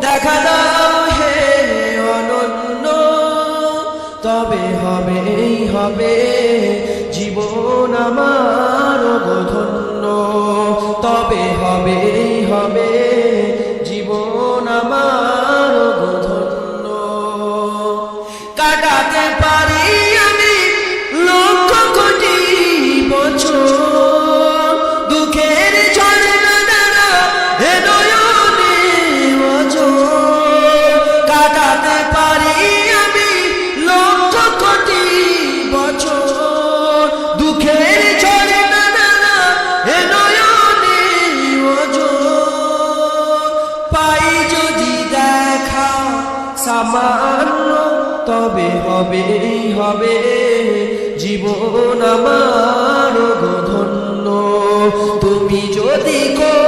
দেখা দাও হে অনন্য। তবে হবে হবে জীবন আমার ধন্য তবে হবে হবে সামান্য তবে হবে হবে। জীবন আমার ধন্য। তুমি যদি কবু